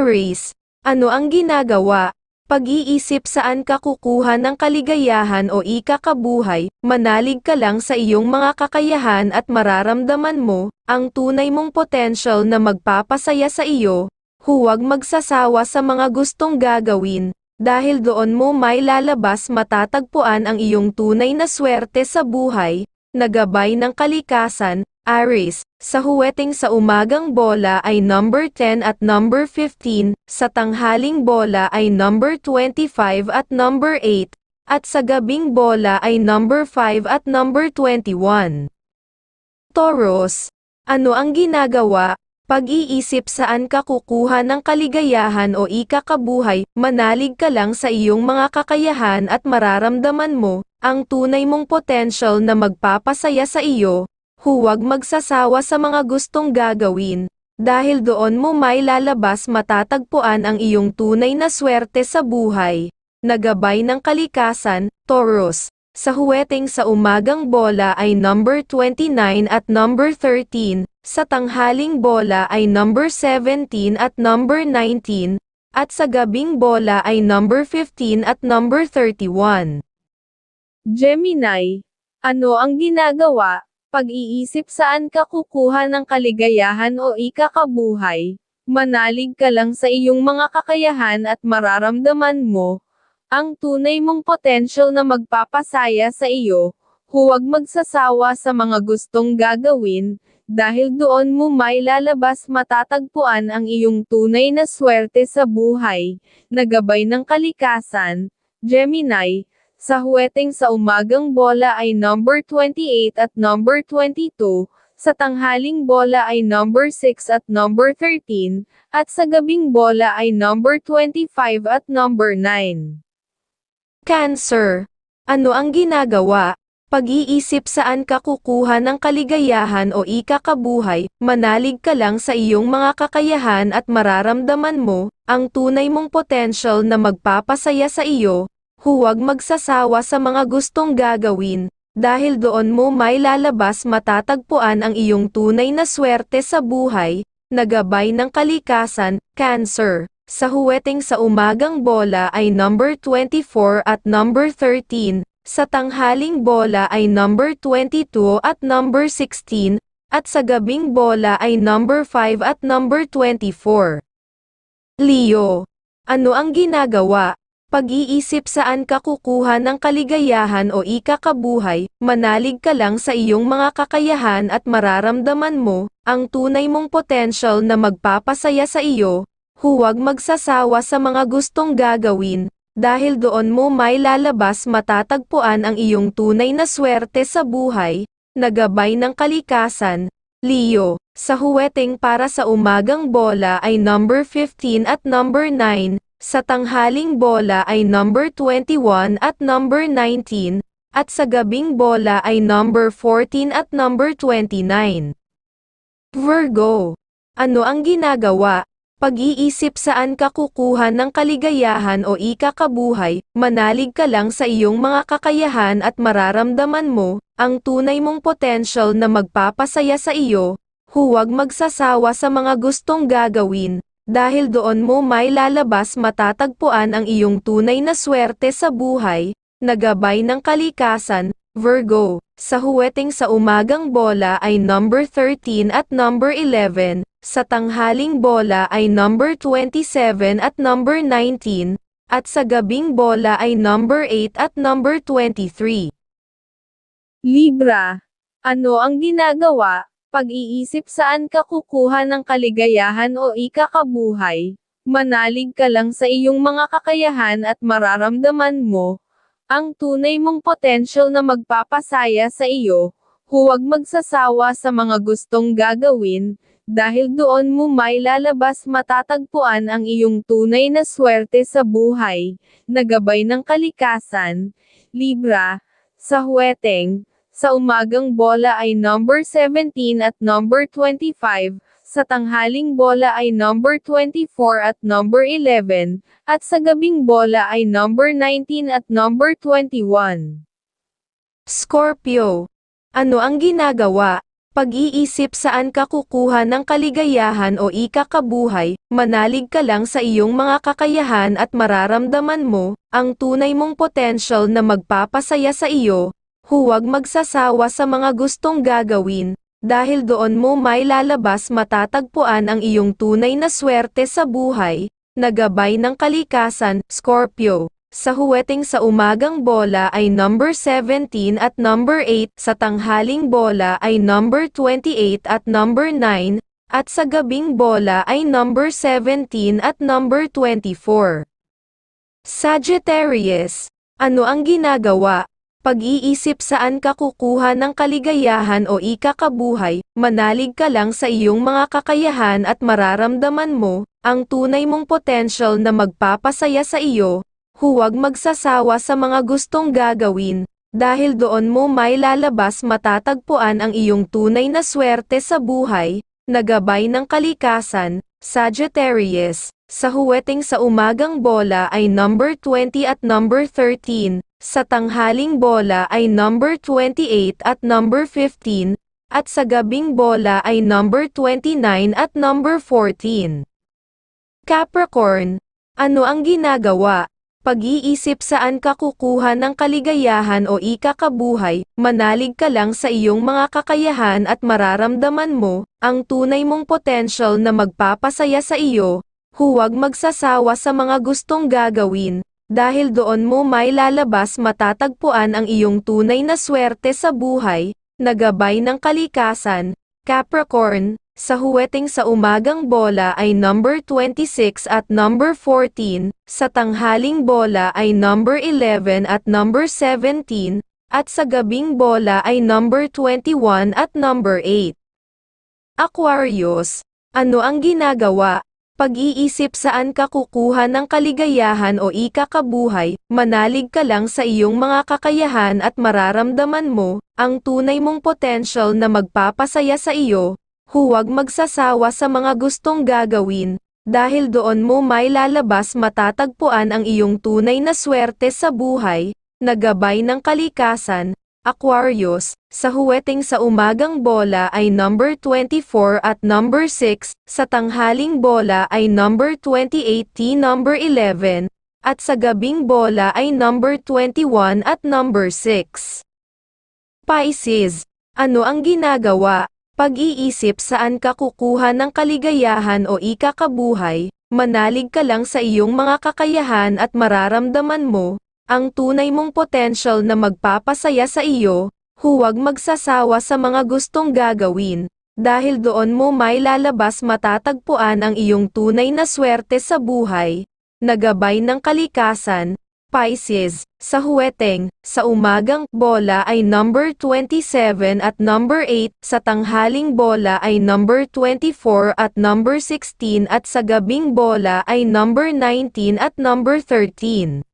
Aries, ano ang ginagawa? Pag-iisip saan ka kukuha ng kaligayahan o ikakabuhay, manalig ka lang sa iyong mga kakayahan at mararamdaman mo, ang tunay mong potential na magpapasaya sa iyo, huwag magsasawa sa mga gustong gagawin, dahil doon mo may lalabas matatagpuan ang iyong tunay na swerte sa buhay, nagabay ng kalikasan, Aries, sa huweting sa umagang bola ay number 10 at number 15, sa tanghaling bola ay number 25 at number 8, at sa gabing bola ay number 5 at number 21. Taurus, ano ang ginagawa? Pag-iisip saan ka kukuha ng kaligayahan o ikakabuhay, manalig ka lang sa iyong mga kakayahan at mararamdaman mo, ang tunay mong potential na magpapasaya sa iyo, huwag magsasawa sa mga gustong gagawin, dahil doon mo may lalabas matatagpuan ang iyong tunay na swerte sa buhay. Nagabay ng kalikasan, Taurus, sa huweting sa umagang bola ay number 29 at number 13, sa tanghaling bola ay number 17 at number 19, at sa gabing bola ay number 15 at number 31. Gemini, ano ang ginagawa? Pag-iisip saan ka kukuha ng kaligayahan o ikakabuhay, manalig ka lang sa iyong mga kakayahan at mararamdaman mo, ang tunay mong potential na magpapasaya sa iyo, huwag magsasawa sa mga gustong gagawin, dahil doon mo may lalabas matatagpuan ang iyong tunay na swerte sa buhay, nagabay ng kalikasan, Gemini, sa huweting sa umagang bola ay number 28 at number 22, sa tanghaling bola ay number 6 at number 13, at sa gabing bola ay number 25 at number 9. Cancer, ano ang ginagawa? Pag-iisip saan ka kukuha ng kaligayahan o ikakabuhay, manalig ka lang sa iyong mga kakayahan at mararamdaman mo, ang tunay mong potential na magpapasaya sa iyo, huwag magsasawa sa mga gustong gagawin, dahil doon mo may lalabas matatagpuan ang iyong tunay na swerte sa buhay, nagabay ng kalikasan, Cancer. Sa huweting sa umagang bola ay number 24 at number 13, sa tanghaling bola ay number 22 at number 16, at sa gabing bola ay number 5 at number 24. Leo, ano ang ginagawa? Pag-iisip saan ka kukuha ng kaligayahan o ikakabuhay, manalig ka lang sa iyong mga kakayahan at mararamdaman mo, ang tunay mong potential na magpapasaya sa iyo, huwag magsasawa sa mga gustong gagawin, dahil doon mo may lalabas matatagpuan ang iyong tunay na swerte sa buhay, nagabay ng kalikasan, Leo, sa huweting para sa umagang bola ay number 15 at number 9, sa tanghaling bola ay number 21 at number 19, at sa gabing bola ay number 14 at number 29. Virgo, ano ang ginagawa? Pag-iisip saan ka kukuha ng kaligayahan o ikakabuhay, manalig ka lang sa iyong mga kakayahan at mararamdaman mo, ang tunay mong potential na magpapasaya sa iyo, huwag magsasawa sa mga gustong gagawin, dahil doon mo may lalabas matatagpuan ang iyong tunay na swerte sa buhay, nagabay ng kalikasan, Virgo, sa huweting sa umagang bola ay number 13 at number 11, sa tanghaling bola ay number 27 at number 19, at sa gabing bola ay number 8 at number 23. Libra, ano ang ginagawa? Pag-iisip saan ka kukuha ng kaligayahan o ikakabuhay, manalig ka lang sa iyong mga kakayahan at mararamdaman mo, ang tunay mong potential na magpapasaya sa iyo, huwag magsasawa sa mga gustong gagawin, dahil doon mo may lalabas matatagpuan ang iyong tunay na swerte sa buhay, nagabay ng kalikasan, Libra, sa huweteng, sa umagang bola ay number 17 at number 25, sa tanghaling bola ay number 24 at number 11, at sa gabing bola ay number 19 at number 21. Scorpio, ano ang ginagawa? Pag-iisip saan ka kukuha ng kaligayahan o ikakabuhay, manalig ka lang sa iyong mga kakayahan at mararamdaman mo, ang tunay mong potential na magpapasaya sa iyo, huwag magsasawa sa mga gustong gagawin, dahil doon mo may lalabas matatagpuan ang iyong tunay na swerte sa buhay, na gabay ng kalikasan, Scorpio. Sa huweting sa umagang bola ay number 17 at number 8, sa tanghaling bola ay number 28 at number 9, at sa gabing bola ay number 17 at number 24. Sagittarius, ano ang ginagawa? Pag-iisip saan ka kukuha ng kaligayahan o ikakabuhay, manalig ka lang sa iyong mga kakayahan at mararamdaman mo, ang tunay mong potential na magpapasaya sa iyo, huwag magsasawa sa mga gustong gagawin, dahil doon mo may lalabas matatagpuan ang iyong tunay na swerte sa buhay, na gabay ng kalikasan, Sagittarius. Sa huweting sa umagang bola ay number 20 at number 13, sa tanghaling bola ay number 28 at number 15, at sa gabing bola ay number 29 at number 14. Capricorn, ano ang ginagawa? Pag-iisip saan ka kukuha ng kaligayahan o ikakabuhay, manalig ka lang sa iyong mga kakayahan at mararamdaman mo, ang tunay mong potential na magpapasaya sa iyo, huwag magsasawa sa mga gustong gagawin, dahil doon mo may lalabas matatagpuan ang iyong tunay na swerte sa buhay, na gabay ng kalikasan, Capricorn, sa huweting sa umagang bola ay number 26 at number 14, sa tanghaling bola ay number 11 at number 17, at sa gabing bola ay number 21 at number 8. Aquarius, ano ang ginagawa? Pag-iisip saan ka kukuha ng kaligayahan o ikakabuhay, manalig ka lang sa iyong mga kakayahan at mararamdaman mo, ang tunay mong potential na magpapasaya sa iyo, huwag magsasawa sa mga gustong gagawin, dahil doon mo may lalabas matatagpuan ang iyong tunay na swerte sa buhay, na gabay ng kalikasan, Aquarius, sa huweting sa umagang bola ay number 24 at number 6, sa tanghaling bola ay number 28 t number 11, at sa gabing bola ay number 21 at number 6. Pisces, ano ang ginagawa? Pag-iisip saan ka kukuha ng kaligayahan o ikakabuhay, manalig ka lang sa iyong mga kakayahan at mararamdaman mo, ang tunay mong potential na magpapasaya sa iyo, huwag magsasawa sa mga gustong gagawin, dahil doon mo may lalabas matatagpuan ang iyong tunay na swerte sa buhay, na gabay ng kalikasan, Pisces, sa huweteng, sa umagang bola ay number 27 at number 8, sa tanghaling bola ay number 24 at number 16 at sa gabing bola ay number 19 at number 13.